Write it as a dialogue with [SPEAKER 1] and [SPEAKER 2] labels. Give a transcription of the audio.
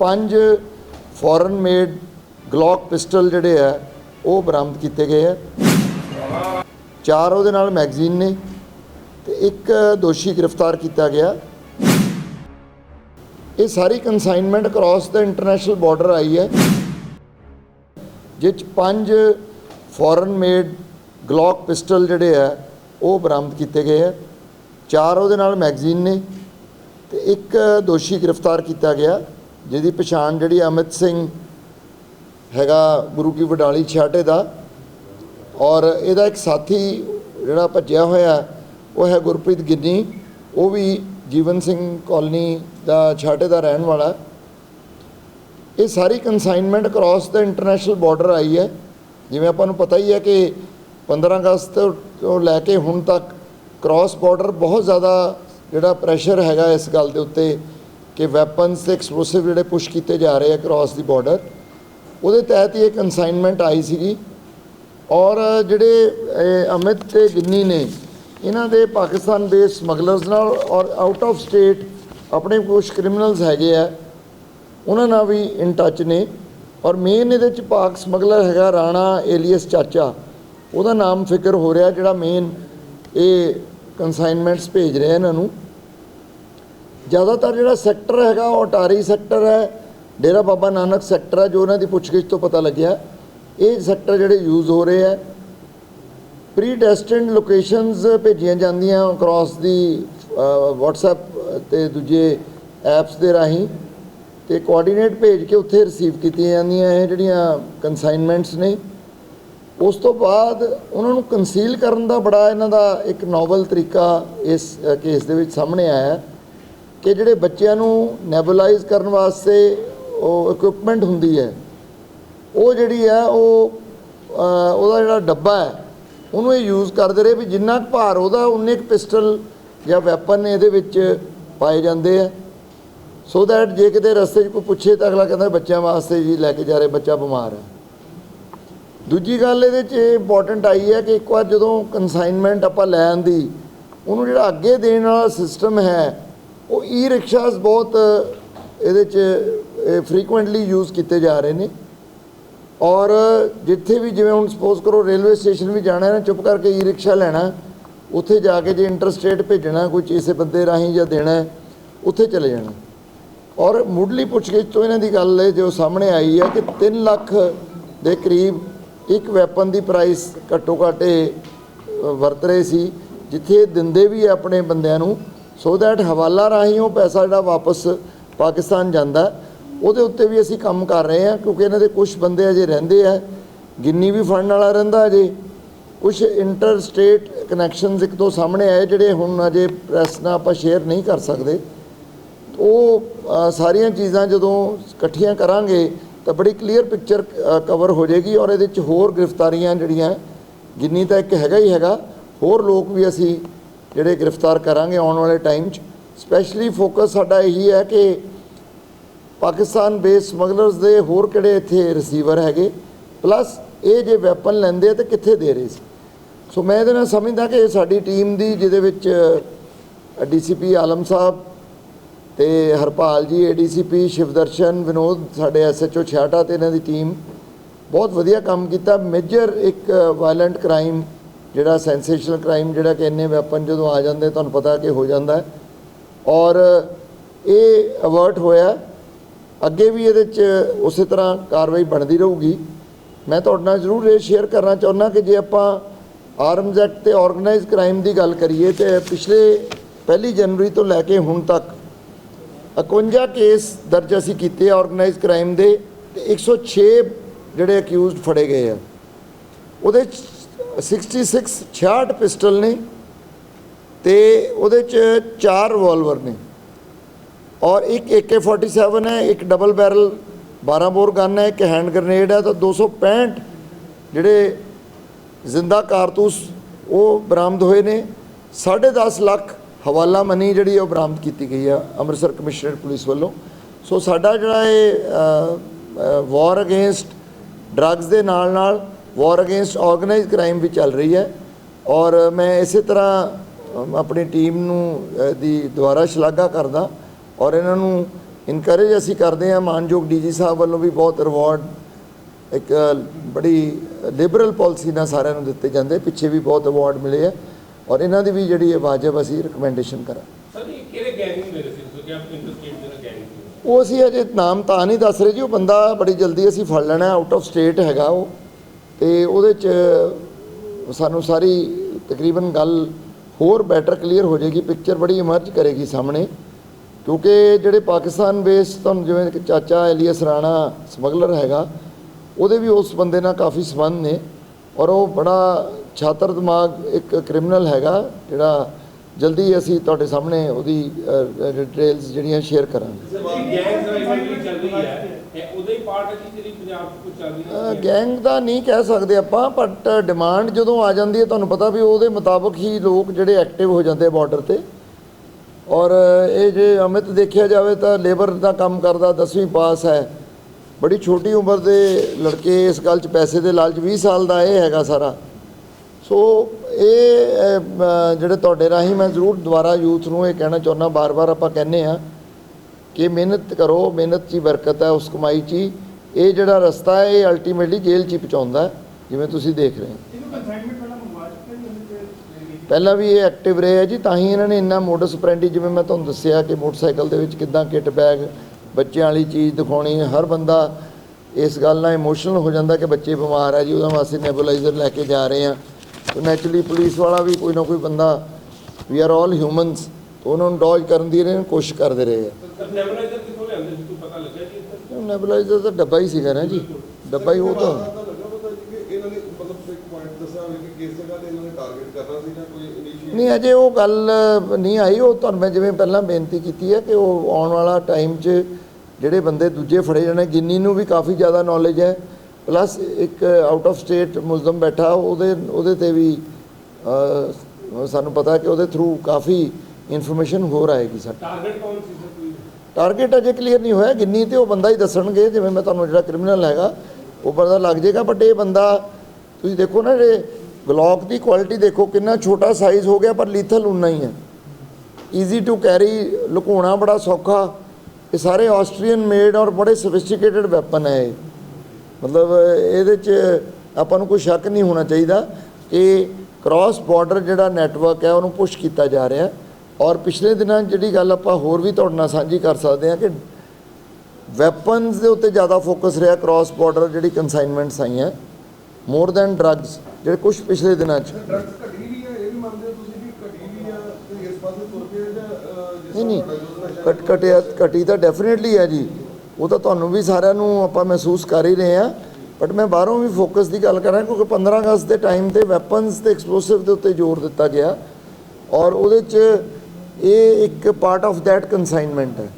[SPEAKER 1] ਪੰਜ foreign made Glock pistol ਜਿਹੜੇ ਆ, ਉਹ ਬਰਾਮਦ ਕੀਤੇ ਗਏ ਆ। ਚਾਰ ਉਹਦੇ ਨਾਲ ਮੈਗਜ਼ੀਨ ਨੇ ਤੇ ਇੱਕ ਦੋਸ਼ੀ ਗ੍ਰਿਫਤਾਰ ਕੀਤਾ ਗਿਆ। ਇਹ ਸਾਰੀ ਕਨਸਾਈਨਮੈਂਟ ਕ੍ਰਾਸ ਦਾ ਇੰਟਰਨੈਸ਼ਨਲ ਬਾਰਡਰ ਆਈ ਹੈ ਜਿਸ 'ਚ ਪੰਜ ਫੋਰਨ ਮੇਡ ਗਲੌਕ ਪਿਸਟਲ ਜਿਹੜੇ ਆ, ਉਹ ਬਰਾਮਦ ਕੀਤੇ ਗਏ ਆ। ਚਾਰ ਉਹਦੇ ਨਾਲ ਮੈਗਜ਼ੀਨ ਨੇ ਤੇ ਇੱਕ ਦੋਸ਼ੀ ਗ੍ਰਿਫਤਾਰ ਕੀਤਾ ਗਿਆ। ਜਿਹਦੀ ਪਛਾਣ ਜਿਹੜੀ ਅਮਿਤ ਸਿੰਘ ਹੈਗਾ ਗੁਰੂ ਕੀ ਵਡਾਲੀ ਛਾਟੇ ਦਾ, ਔਰ ਇਹਦਾ ਇੱਕ ਸਾਥੀ ਜਿਹੜਾ ਭੱਜਿਆ ਹੋਇਆ, ਉਹ ਹੈ ਗੁਰਪ੍ਰੀਤ ਗਿੱਨੀ, ਉਹ ਵੀ ਜੀਵਨ ਸਿੰਘ ਕਾਲਨੀ ਦਾ ਛਾਟੇ ਦਾ ਰਹਿਣ ਵਾਲਾ। ਇਹ ਸਾਰੀ ਕਨਸਾਈਨਮੈਂਟ ਕ੍ਰਾਸ ਦਾ ਇੰਟਰਨੈਸ਼ਨਲ ਬਾਰਡਰ ਆਈ ਹੈ। ਜਿਵੇਂ ਆਪਾਂ ਨੂੰ ਪਤਾ ਹੀ ਹੈ ਕਿ 15 ਅਗਸਤ ਤੋਂ ਲੈ ਕੇ ਹੁਣ ਤੱਕ ਕ੍ਰਾਸ ਬਾਰਡਰ ਬਹੁਤ ਜ਼ਿਆਦਾ ਜਿਹੜਾ ਪ੍ਰੈਸ਼ਰ ਹੈਗਾ ਇਸ ਗੱਲ ਦੇ ਉੱਤੇ। ਕਿ ਵੈਪਨਸ ਤੇ ਐਕਸਪਲੋਸਿਵ ਜਿਹੜੇ ਪੁਸ਼ ਕੀਤੇ ਜਾ ਰਹੇ ਆ ਕ੍ਰਾਸ ਦੀ ਬਾਰਡਰ ਉਹਦੇ ਤਹਿਤ ਹੀ ਇਹ ਕਨਸਾਈਨਮੈਂਟ ਆਈ ਸੀਗੀ। ਔਰ ਜਿਹੜੇ ਅਮਿਤ ਤੇ ਗਿੰਨੀ ਨੇ, ਇਹਨਾਂ ਦੇ ਪਾਕਿਸਤਾਨ ਬੇਸ ਸਮਗਲਰਸ ਨਾਲ ਔਰ ਆਊਟ ਆਫ ਸਟੇਟ ਆਪਣੇ ਕੁਝ ਕ੍ਰਿਮੀਨਲਸ ਹੈਗੇ ਆ, ਉਹਨਾਂ ਨਾਲ ਵੀ ਇਨ ਟੱਚ ਨੇ। ਔਰ ਮੇਨ ਇਹਦੇ ਚ ਪਾਕ ਸਮਗਲਰ ਹੈਗਾ ਰਾਣਾ ਏਲੀਅਸ ਚਾਚਾ, ਉਹਦਾ ਨਾਮ ਫਿਕਰ ਹੋ ਰਿਹਾ ਜਿਹੜਾ ਮੇਨ ਇਹ ਕਨਸਾਈਨਮੈਂਟਸ ਭੇਜ ਰਿਹਾ ਇਹਨਾਂ ਨੂੰ। ਜ਼ਿਆਦਾਤਰ ਜਿਹੜਾ ਸੈਕਟਰ ਹੈਗਾ, ਉਹ ਅਟਾਰੀ ਸੈਕਟਰ ਹੈ, ਡੇਰਾ ਬਾਬਾ ਨਾਨਕ ਸੈਕਟਰ ਹੈ, ਜੋ ਉਹਨਾਂ ਦੀ ਪੁੱਛਗਿੱਛ ਤੋਂ ਪਤਾ ਲੱਗਿਆ। ਇਹ ਸੈਕਟਰ ਜਿਹੜੇ ਯੂਜ਼ ਹੋ ਰਹੇ ਹੈ ਪ੍ਰੀ ਡੈਸਟਿਨਡ ਲੋਕੇਸ਼ਨਸ ਭੇਜੀਆਂ ਜਾਂਦੀਆਂ ਅਕ੍ਰੋਸ ਦੀ WhatsApp ਤੇ ਦੂਜੇ ਐਪਸ ਦੇ ਰਾਹੀਂ। ਤੇ ਕੋਆਰਡੀਨੇਟ ਭੇਜ ਕੇ ਉੱਥੇ ਰਿਸੀਵ ਕੀਤੀਆਂ ਜਾਂਦੀਆਂ, ਇਹ ਜਿਹੜੀਆਂ ਕਨਸਾਈਨਮੈਂਟਸ ਨੇ। ਉਸ ਤੋਂ ਬਾਅਦ ਉਹਨਾਂ ਨੂੰ ਕੰਸੀਲ ਕਰਨ ਦਾ ਬੜਾ ਇਹਨਾਂ ਦਾ ਇੱਕ ਨੋਵਲ ਤਰੀਕਾ ਇਸ ਕੇਸ ਦੇ ਵਿੱਚ ਸਾਹਮਣੇ ਆਇਆ ਕਿ ਜਿਹੜੇ ਬੱਚਿਆਂ ਨੂੰ ਨੈਬੂਲਾਈਜ਼ ਕਰਨ ਵਾਸਤੇ ਉਹ ਇਕਵਿਪਮੈਂਟ ਹੁੰਦੀ ਹੈ, ਉਹ ਜਿਹੜੀ ਹੈ ਉਹ ਉਹਦਾ ਜਿਹੜਾ ਡੱਬਾ ਹੈ, ਉਹਨੂੰ ਇਹ ਯੂਜ਼ ਕਰਦੇ ਰਹੇ ਵੀ ਜਿੰਨਾ ਕੁ ਭਾਰ ਉਹਦਾ, ਉਨੇ ਕੁ ਪਿਸਟਲ ਜਾਂ ਵੈਪਨ ਇਹਦੇ ਵਿੱਚ ਪਾਏ ਜਾਂਦੇ ਆ। ਸੋ ਦੈਟ ਜੇ ਕਿਤੇ ਰਸਤੇ 'ਚ ਕੋਈ ਪੁੱਛੇ ਤਾਂ ਅਗਲਾ ਕਹਿੰਦਾ ਬੱਚਿਆਂ ਵਾਸਤੇ ਜੀ ਲੈ ਕੇ ਜਾ ਰਹੇ ਬੱਚਾ ਬਿਮਾਰ ਹੈ। ਦੂਜੀ ਗੱਲ ਇਹਦੇ 'ਚ ਇੰਪੋਰਟੈਂਟ ਆਈ ਹੈ ਕਿ ਇੱਕ ਵਾਰ ਜਦੋਂ ਕਨਸਾਈਨਮੈਂਟ ਆਪਾਂ ਲੈਣ ਦੀ, ਉਹਨੂੰ ਜਿਹੜਾ ਅੱਗੇ ਦੇਣ ਵਾਲਾ ਸਿਸਟਮ ਹੈ ਉਹ ਈ ਰਿਕਸ਼ਾਸ ਬਹੁਤ ਇਹਦੇ 'ਚ ਫ੍ਰੀਕੁਐਂਟਲੀ ਯੂਜ਼ ਕੀਤੇ ਜਾ ਰਹੇ ਨੇ। ਔਰ ਜਿੱਥੇ ਵੀ ਜਿਵੇਂ ਹੁਣ ਸਪੋਜ਼ ਕਰੋ ਰੇਲਵੇ ਸਟੇਸ਼ਨ ਵੀ ਜਾਣਾ ਹੈ ਨਾ, ਚੁੱਪ ਕਰਕੇ ਈ ਰਿਕਸ਼ਾ ਲੈਣਾ, ਉੱਥੇ ਜਾ ਕੇ ਜੇ ਇੰਟਰਸਟੇਟ ਭੇਜਣਾ, ਕੋਈ ਇਸੇ ਬੰਦੇ ਰਾਹੀਂ ਜਾਂ ਦੇਣਾ ਉੱਥੇ ਚਲੇ ਜਾਣਾ। ਔਰ ਮੁੱਢਲੀ ਪੁੱਛਗਿੱਛ ਤੋਂ ਇਹਨਾਂ ਦੀ ਗੱਲ ਹੈ, ਜੋ ਸਾਹਮਣੇ ਆਈ ਹੈ ਕਿ 3 ਲੱਖ ਦੇ ਕਰੀਬ ਇੱਕ ਵੈਪਨ ਦੀ ਪ੍ਰਾਈਸ ਘੱਟੋ ਘੱਟ ਇਹ ਵਰਤ ਰਹੇ ਸੀ, ਜਿੱਥੇ ਦਿੰਦੇ ਵੀ ਹੈ ਆਪਣੇ ਬੰਦਿਆਂ ਨੂੰ ਸੋ ਦੈਟ ਹਵਾਲਾ ਰਾਹੀਂ ਉਹ ਪੈਸਾ ਜਿਹੜਾ ਵਾਪਸ ਪਾਕਿਸਤਾਨ ਜਾਂਦਾ। ਉਹਦੇ ਉੱਤੇ ਵੀ ਅਸੀਂ ਕੰਮ ਕਰ ਰਹੇ ਹਾਂ, ਕਿਉਂਕਿ ਇਹਨਾਂ ਦੇ ਕੁਝ ਬੰਦੇ ਅਜੇ ਰਹਿੰਦੇ ਆ। ਗਿੰਨੀ ਵੀ ਫੜਨ ਵਾਲਾ ਰਹਿੰਦਾ ਅਜੇ। ਕੁਝ ਇੰਟਰ ਸਟੇਟ ਕਨੈਕਸ਼ਨਸ ਇੱਕ ਤੋਂ ਸਾਹਮਣੇ ਆਏ, ਜਿਹੜੇ ਹੁਣ ਅਜੇ ਪ੍ਰੈਸ ਨਾਲ ਆਪਾਂ ਸ਼ੇਅਰ ਨਹੀਂ ਕਰ ਸਕਦੇ। ਉਹ ਸਾਰੀਆਂ ਚੀਜ਼ਾਂ ਜਦੋਂ ਇਕੱਠੀਆਂ ਕਰਾਂਗੇ, ਤਾਂ ਬੜੀ ਕਲੀਅਰ ਪਿਕਚਰ ਕਵਰ ਹੋ ਜਾਏਗੀ। ਔਰ ਇਹਦੇ ਵਿੱਚ ਹੋਰ ਗ੍ਰਿਫਤਾਰੀਆਂ ਜਿਹੜੀਆਂ ਜਿੰਨੀ ਤਾਂ ਇੱਕ ਹੈਗਾ ਹੀ ਹੈਗਾ। ਹੋਰ ਲੋਕ ਵੀ ਅਸੀਂ ਜਿਹੜੇ ਗ੍ਰਿਫਤਾਰ ਕਰਾਂਗੇ ਆਉਣ ਵਾਲੇ ਟਾਈਮ 'ਚ। ਸਪੈਸ਼ਲੀ ਫੋਕਸ ਸਾਡਾ ਇਹੀ ਹੈ ਕਿ ਪਾਕਿਸਤਾਨ ਬੇਸ ਸਮਗਲਰਸ ਦੇ ਹੋਰ ਕਿਹੜੇ ਇੱਥੇ ਰਿਸੀਵਰ ਹੈਗੇ? ਪਲੱਸ ਇਹ ਜੇ ਵੈਪਨ ਲੈਂਦੇ ਆ ਤੇ ਕਿੱਥੇ ਦੇ ਰਹੇ ਸੀ? ਸੋ ਮੈਂ ਇਹਦੇ ਨਾਲ ਸਮਝਦਾ ਕਿ ਸਾਡੀ ਟੀਮ ਦੀ ਜਿਹਦੇ ਵਿੱਚ ਡੀਸੀਪੀ ਆਲਮ ਸਾਹਿਬ ਤੇ ਹਰਪਾਲ ਜੀ ਏਡੀਸੀਪੀ ਸ਼ਿਵਦਰਸ਼ਨ, ਵਿਨੋਦ, ਸਾਡੇ ਐਸਐਚਓ ਛਿਆਟਾ ਤੇ ਇਹਨਾਂ ਦੀ ਟੀਮ ਬਹੁਤ ਵਧੀਆ ਕੰਮ ਕੀਤਾ। ਮੇਜਰ ਇੱਕ ਵਾਇਲੈਂਟ ਕ੍ਰਾਈਮ ਜਿਹੜਾ ਸੈਂਸੇਸ਼ਨਲ ਕ੍ਰਾਈਮ ਜਿਹੜਾ ਕਿ ਇੰਨੇ ਵੈਪਨ ਜਦੋਂ ਆ ਜਾਂਦੇ, ਤੁਹਾਨੂੰ ਪਤਾ ਕਿ ਹੋ ਜਾਂਦਾ ਔਰ ਇਹ ਅਵਰਟ ਹੋਇਆ। ਅੱਗੇ ਵੀ ਇਹਦੇ 'ਚ ਉਸੇ ਤਰ੍ਹਾਂ ਕਾਰਵਾਈ ਬਣਦੀ ਰਹੂਗੀ। ਮੈਂ ਤੁਹਾਡੇ ਨਾਲ ਜ਼ਰੂਰ ਇਹ ਸ਼ੇਅਰ ਕਰਨਾ ਚਾਹੁੰਦਾ ਕਿ ਜੇ ਆਪਾਂ ਆਰਮਜ਼ ਐਕਟ ਤੇ ਆਰਗੇਨਾਈਜ਼ ਕ੍ਰਾਈਮ ਦੀ ਗੱਲ ਕਰੀਏ ਤੇ ਪਿਛਲੇ ਪਹਿਲੀ ਜਨਵਰੀ ਤੋਂ ਲੈ ਕੇ ਹੁਣ ਤੱਕ 51 ਕੇਸ ਦਰਜ ਅਸੀਂ ਕੀਤੇ ਆਰਗੇਨਾਈਜ਼ ਕ੍ਰਾਈਮ ਦੇ ਤੇ 106 ਜਿਹੜੇ ਅਕਿਊਜ਼ਡ ਫੜੇ ਗਏ ਆ। ਉਹਦੇ 'ਚ 66 66 ਪਿਸਟਲ ਨੇ ਤੇ ਉਹਦੇ ਚ ਚਾਰ ਰਿਵਾਲਵਰ ਨੇ। ਔਰ ਇੱਕ AK47 ਹੈ, ਇੱਕ ਡਬਲ ਬੈਰਲ 12 ਬੋਰ ਗਨ ਹੈ, ਇੱਕ ਹੈਂਡ ਗ੍ਰਨੇਡ ਹੈ, ਤਾਂ 265 ਜਿਹੜੇ ਜ਼ਿੰਦਾ ਕਾਰਤੂਸ ਉਹ ਬਰਾਮਦ ਹੋਏ ਨੇ। 10.5 ਲੱਖ ਹਵਾਲਾ ਮਨੀ ਜਿਹੜੀ ਉਹ ਬਰਾਮਦ ਕੀਤੀ ਗਈ ਆ ਅੰਮ੍ਰਿਤਸਰ ਕਮਿਸ਼ਨਰ ਪੁਲਿਸ ਵੱਲੋਂ। ਸੋ ਸਾਡਾ ਜਿਹੜਾ ਇਹ ਵਾਰ ਅਗੇਂਸਟ ਡਰੱਗਸ ਦੇ ਨਾਲ ਨਾਲ ਵਾਰ ਅਗੇਂਸਟ ਆਰਗੇਨਾਈਜ਼ ਕ੍ਰਾਈਮ ਵੀ ਚੱਲ ਰਹੀ ਹੈ। ਔਰ ਮੈਂ ਇਸੇ ਤਰ੍ਹਾਂ ਆਪਣੀ ਟੀਮ ਨੂੰ ਦੀ ਦੁਆਰਾ ਸ਼ਲਾਘਾ ਕਰਦਾ। ਔਰ ਇਹਨਾਂ ਨੂੰ ਇਨਕਰੇਜ ਅਸੀਂ ਕਰਦੇ ਹਾਂ। ਮਾਨਯੋਗ ਡੀਜੀ ਸਾਹਿਬ ਵੱਲੋਂ ਵੀ ਬਹੁਤ ਰਿਵਾਰਡ ਇੱਕ ਬੜੀ ਲਿਬਰਲ ਪਾਲਿਸੀ ਨਾਲ ਸਾਰਿਆਂ ਨੂੰ ਦਿੱਤੇ ਜਾਂਦੇ। ਪਿੱਛੇ ਵੀ ਬਹੁਤ ਅਵਾਰਡ ਮਿਲੇ ਆ। ਔਰ ਇਹਨਾਂ ਦੀ ਵੀ ਜਿਹੜੀ ਹੈ ਵਾਜਬ ਅਸੀਂ ਰਿਕਮੈਂਡੇਸ਼ਨ ਕਰਾਂ
[SPEAKER 2] ਸਰ ਇਹ ਕਿਹੜੇ ਗੈਂਗ ਨੂੰ ਮੇਰੇ ਸੀ ਤੁਸੀਂ? ਆਪ ਇੰਟਰਸਟੇਟ ਗੈਂਗ ਸੀ?
[SPEAKER 1] ਉਹ ਅਸੀਂ ਅਜੇ ਨਾਮ ਤਾਂ ਨਹੀਂ ਦੱਸ ਰਹੇ ਜੀ। ਉਹ ਬੰਦਾ ਬੜੀ ਜਲਦੀ ਅਸੀਂ ਫੜ ਲੈਣਾ। ਆਊਟ ਆਫ ਸਟੇਟ ਹੈਗਾ ਉਹ। ਤੇ ਉਹਦੇ ਚ ਸਾਨੂੰ ਸਾਰੀ ਤਕਰੀਬਨ ਗੱਲ ਹੋਰ ਬੈਟਰ ਕਲੀਅਰ ਹੋ ਜਾਏਗੀ ਪਿਕਚਰ ਬੜੀ ਇਮਰਜ ਕਰੇਗੀ ਸਾਹਮਣੇ, ਕਿਉਂਕਿ ਜਿਹੜੇ ਪਾਕਿਸਤਾਨ ਬੇਸ ਤੁਹਾਨੂੰ ਜਿਵੇਂ ਕਿ ਚਾਚਾ ਐਲੀਅਸ ਰਾਣਾ ਸਮਗਲਰ ਹੈਗਾ, ਉਹਦੇ ਵੀ ਉਸ ਬੰਦੇ ਨਾਲ ਕਾਫੀ ਸੰਬੰਧ ਨੇ ਔਰ ਉਹ ਬੜਾ ਛਾਤਰ ਦਿਮਾਗ ਇੱਕ ਕ੍ਰਿਮੀਨਲ ਹੈਗਾ, ਜਿਹੜਾ ਜਲਦੀ ਅਸੀਂ ਤੁਹਾਡੇ ਸਾਹਮਣੇ ਉਹਦੀ ਡਿਟੇਲਸ ਜਿਹੜੀਆਂ ਸ਼ੇਅਰ ਕਰਾਂਗੇ।
[SPEAKER 2] ਗੈਂਗ ਹੈ ਉਹਦੇ ਹੀ ਪਾਰਟ ਹੈ ਜਿਹੜੀ ਪੰਜਾਬ 'ਚ ਕੁਝ ਚੱਲ ਰਹੀ
[SPEAKER 1] ਗੈਂਗ ਦਾ ਨਹੀਂ ਕਹਿ ਸਕਦੇ ਆਪਾਂ ਬਟ ਡਿਮਾਂਡ ਜਦੋਂ ਆ ਜਾਂਦੀ ਹੈ ਤੁਹਾਨੂੰ ਪਤਾ ਵੀ ਉਹਦੇ ਮੁਤਾਬਕ ਹੀ ਲੋਕ ਜਿਹੜੇ ਐਕਟਿਵ ਹੋ ਜਾਂਦੇ ਬਾਰਡਰ ਤੇ। ਔਰ ਇਹ ਜੇ ਅਮਿਤ ਦੇਖਿਆ ਜਾਵੇ ਤਾਂ ਲੇਬਰ ਦਾ ਕੰਮ ਕਰਦਾ 10ਵੀਂ ਪਾਸ ਹੈ। ਬੜੀ ਛੋਟੀ ਉਮਰ ਦੇ ਲੜਕੇ ਇਸ ਗੱਲ 'ਚ ਪੈਸੇ ਦੇ ਲਾਲਚ 20 ਸਾਲ ਦਾ ਇਹ ਹੈਗਾ ਸਾਰਾ। ਸੋ ਇਹ ਜਿਹੜੇ ਤੁਹਾਡੇ ਰਾਹੀਂ ਮੈਂ ਜ਼ਰੂਰ ਦੁਬਾਰਾ ਯੂਥ ਨੂੰ ਇਹ ਕਹਿਣਾ ਚਾਹੁੰਦਾ ਬਾਰ-ਬਾਰ ਆਪਾਂ ਕਹਿੰਦੇ ਆ ਕਿ ਮਿਹਨਤ ਕਰੋ ਮਿਹਨਤ 'ਚ ਹੀ ਬਰਕਤ ਹੈ ਉਸ ਕਮਾਈ 'ਚ ਹੀ ਇਹ ਜਿਹੜਾ ਰਸਤਾ ਹੈ ਇਹ ਅਲਟੀਮੇਟਲੀ ਜੇਲ੍ਹ 'ਚ ਹੀ ਪਹੁੰਚਾਉਂਦਾ ਹੈ, ਜਿਵੇਂ ਤੁਸੀਂ ਦੇਖ ਰਹੇ ਹੋ।
[SPEAKER 3] ਪਹਿਲਾਂ
[SPEAKER 1] ਵੀ ਇਹ ਐਕਟਿਵ ਰਹੇ ਆ ਜੀ ਤਾਂ ਹੀ ਇਹਨਾਂ ਨੇ ਇੰਨਾ ਮੋਡਸ ਆਪਰੈਂਡੀ ਜਿਵੇਂ ਮੈਂ ਤੁਹਾਨੂੰ ਦੱਸਿਆ ਕਿ ਮੋਟਰਸਾਈਕਲ ਦੇ ਵਿੱਚ ਕਿੱਦਾਂ ਕਿੱਟ ਬੈਗ ਬੱਚਿਆਂ ਵਾਲੀ ਚੀਜ਼ ਦਿਖਾਉਣੀ ਹਰ ਬੰਦਾ ਇਸ ਗੱਲ ਨਾਲ ਇਮੋਸ਼ਨਲ ਹੋ ਜਾਂਦਾ ਕਿ ਬੱਚੇ ਬਿਮਾਰ ਆ ਜੀ ਉਹਦਾ ਵਾਸਤੇ ਨੈਬੂਲਾਈਜ਼ਰ ਲੈ ਕੇ ਜਾ ਰਹੇ ਆ। ਤਾਂ ਨੈਚੁਰਲੀ ਪੁਲਿਸ ਵਾਲਾ ਵੀ ਕੋਈ ਨਾ ਕੋਈ ਬੰਦਾ ਵੀ ਆਰ ਆਲ ਹਿਊਮਨਸ ਉਹਨਾਂ ਨੂੰ ਡੋਜ ਕਰਨ ਦੀ ਇਹਨਾਂ ਕੋਸ਼ਿਸ਼ ਕਰਦੇ ਰਹੇ ਆ।
[SPEAKER 2] ਨੈਬੂਲਾਈਜ਼ਰ ਕਿੱਥੋਂ ਲਿਆਂਦੇ ਸੀ? ਕੋਈ ਪਤਾ ਲੱਗਿਆ ਜੀ ਇੱਥੇ?
[SPEAKER 1] ਨੈਬੂਲਾਈਜ਼ਰ ਤਾਂ ਡੱਬਾ ਹੀ ਸੀਗਾ ਨਾ ਜੀ। ਡੱਬਾ ਹੀ ਉਹ ਤਾਂ।
[SPEAKER 4] ਤਾਂ ਲੱਗਾ ਪਤਾ ਜੀ ਕਿ ਇਹਨਾਂ ਨੇ ਮਤਲਬ ਇੱਕ ਪੁਆਇੰਟ ਦੱਸਿਆ ਹੋਵੇ ਕਿ ਕਿਸ ਜਗ੍ਹਾ ਤੇ ਇਹਨਾਂ ਨੇ ਟਾਰਗੇਟ ਕਰਨਾ ਸੀ ਜਾਂ ਕੋਈ ਇਨੀਸ਼ੀਏਟ
[SPEAKER 1] ਨਹੀਂ ਅਜੇ ਉਹ ਗੱਲ ਨਹੀਂ ਆਈ। ਉਹ ਤੁਹਾਨੂੰ ਮੈਂ ਜਿਵੇਂ ਪਹਿਲਾਂ ਬੇਨਤੀ ਕੀਤੀ ਹੈ ਕਿ ਉਹ ਆਉਣ ਵਾਲਾ ਟਾਈਮ 'ਚ ਜਿਹੜੇ ਬੰਦੇ ਦੂਜੇ ਫੜੇ ਜਾਣੇ ਗਿੰਨੀ ਨੂੰ ਵੀ ਕਾਫੀ ਜ਼ਿਆਦਾ ਨੌਲੇਜ ਹੈ। ਪਲੱਸ ਇੱਕ ਆਊਟ ਆਫ ਸਟੇਟ ਮੁਲਜ਼ਮ ਬੈਠਾ ਉਹਦੇ ਉਹਦੇ ਤੇ ਵੀ ਸਾਨੂੰ ਪਤਾ ਕਿ ਉਹਦੇ ਥਰੂ ਕਾਫੀ ਇਨਫੋਰਮੇਸ਼ਨ ਹੋਰ ਆਏਗੀ ਸਾਡੀ
[SPEAKER 2] ਟਾਰਗੇਟ ਕੌਣ ਸੀ ਸਰ ਕੋਈ?
[SPEAKER 1] ਟਾਰਗੇਟ ਅਜੇ ਕਲੀਅਰ ਨਹੀਂ ਹੋਇਆ। ਗਿੰਨੀ ਤੇ ਉਹ ਬੰਦਾ ਹੀ ਦੱਸਣਗੇ ਜਿਵੇਂ ਮੈਂ ਤੁਹਾਨੂੰ ਜਿਹੜਾ ਕ੍ਰਿਮੀਨਲ ਹੈਗਾ ਉਹ ਪਤਾ ਲੱਗ ਜਾਏਗਾ। ਬਟ ਇਹ ਬੰਦਾ ਤੁਸੀਂ ਦੇਖੋ ਨਾ ਜਿਹੜੇ ਗਲੌਕ ਦੀ ਕੁਆਲਿਟੀ ਦੇਖੋ ਕਿੰਨਾ ਛੋਟਾ ਸਾਈਜ਼ ਹੋ ਗਿਆ ਪਰ ਲੀਥਲ ਉਨਾ ਹੀ ਹੈ। ਈਜ਼ੀ ਟੂ ਕੈਰੀ ਲੁਕਾਉਣਾ ਬੜਾ ਸੌਖਾ। ਇਹ ਸਾਰੇ ਆਸਟਰੀਅਨ ਮੇਡ ਔਰ ਬੜੇ ਸੋਫਿਸਟੀਕੇਟਡ ਵੈਪਨ ਹੈ ਇਹ। ਮਤਲਬ ਇਹਦੇ 'ਚ ਆਪਾਂ ਨੂੰ ਕੋਈ ਸ਼ੱਕ ਨਹੀਂ ਹੋਣਾ ਚਾਹੀਦਾ। ਕਿ ਕ੍ਰਾਸ ਬਾਰਡਰ ਜਿਹੜਾ ਨੈਟਵਰਕ ਹੈ ਉਹਨੂੰ ਪੁਸ਼ ਕੀਤਾ ਜਾ ਰਿਹਾ। ਔਰ ਪਿਛਲੇ ਦਿਨਾਂ ਜਿਹੜੀ ਗੱਲ ਆਪਾਂ ਹੋਰ ਵੀ ਤੁਹਾਡੇ ਨਾਲ ਸਾਂਝੀ ਕਰ ਸਕਦੇ ਹਾਂ ਕਿ ਵੈਪਨਸ ਦੇ ਉੱਤੇ ਜ਼ਿਆਦਾ ਫੋਕਸ ਰਿਹਾ ਕ੍ਰਾਸ ਬਾਰਡਰ ਜਿਹੜੀ ਕਨਸਾਈਨਮੈਂਟਸ ਆਈਆਂ ਮੋਰ ਦੈਨ ਡਰੱਗਸ ਜਿਹੜੇ ਕੁਝ ਪਿਛਲੇ ਦਿਨਾਂ 'ਚ। ਨਹੀਂ ਨਹੀਂ ਘਟ ਘਟਿਆ ਘਟੀ ਤਾਂ ਡੈਫੀਨਿਟਲੀ ਹੈ ਜੀ। ਉਹ ਤਾਂ ਤੁਹਾਨੂੰ ਵੀ ਸਾਰਿਆਂ ਨੂੰ ਆਪਾਂ ਮਹਿਸੂਸ ਕਰ ਹੀ ਰਹੇ ਆ ਬਟ ਮੈਂ ਬਾਹਰੋਂ ਵੀ ਫੋਕਸ ਦੀ ਗੱਲ ਕਰਾਂ ਕਿਉਂਕਿ 15 ਅਗਸਤ ਦੇ ਟਾਈਮ ਤੇ ਵੈਪਨਸ ਤੇ ਐਕਸਪਲੋਸਿਵ ਦੇ ਉੱਤੇ ਜ਼ੋਰ ਦਿੱਤਾ ਗਿਆ। ਔਰ ਉਹਦੇ 'ਚ ਇਹ ਇੱਕ ਪਾਰਟ ਆਫ ਦੈਟ ਕਨਸਾਈਨਮੈਂਟ ਹੈ।